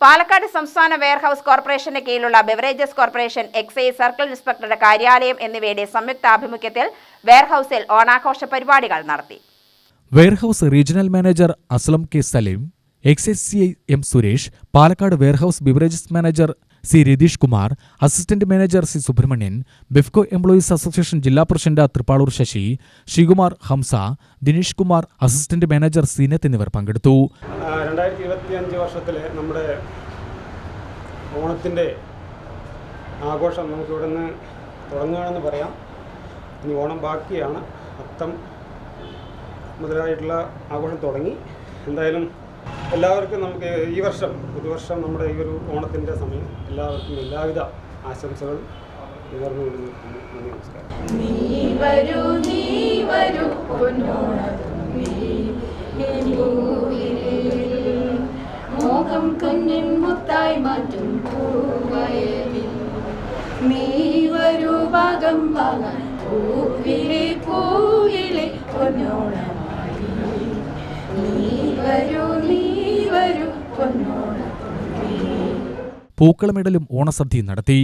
പാലക്കാട് സംസ്ഥാന വെയർഹൌസ് കോർപ്പറേഷന്റെ കീഴിലുള്ള ബെവറേജസ് കോർപ്പറേഷൻ എക്സൈസ് സർക്കിൾ ഇൻസ്പെക്ടറുടെ കാര്യാലയം എന്നിവയുടെ സംയുക്താഭിമുഖ്യത്തിൽ വെയർഹൌസിൽ ഓണാഘോഷ പരിപാടികൾ നടത്തി. Warehouse regional manager Aslam K Salim excise C M Suresh Palakkad warehouse beverages manager C Ratheesh Kumar assistant manager C Subramanian Befco employees association ജില്ലാ president Thrippalur Sasi Sreekumar Hamsa Dinesh Kumar assistant manager Seenath എന്നിവർ പങ്കെടുത്തു. രണ്ടായിരത്തി ഇരുപത്തി അഞ്ച് വർഷത്തിലെ നമ്മുടെ ഓണത്തിന്റെ ആഘോഷം നമുക്ക് ഇവിടെ നിന്ന് തുടങ്ങുകയാണെന്ന് പറയാം. ഇനി ഓണം ബാക്കിയാണ്. അത്തം മുതലായിട്ടുള്ള ആഘോഷം തുടങ്ങി. എന്തായാലും എല്ലാവർക്കും നമുക്ക് ഈ വർഷം പുതുവർഷം നമ്മുടെ ഈ ഒരു ഓണത്തിന്റെ സമയം എല്ലാവർക്കും എല്ലാവിധ ആശംസകൾ നേർന്നു കൊള്ളുന്നു. നന്ദി നമസ്കാരം. നീ നീ മോഹം കുഞ്ഞിൻ മുത്തായി മാറ്റും പൂവയലിൽ. നീ വരൂ ഭാഗം ഭാഗം പൂവിലെ പൂവിലെ പൊന്നോണമായി പൂക്കളമിടലും ഓണസദ്യയും നടത്തി.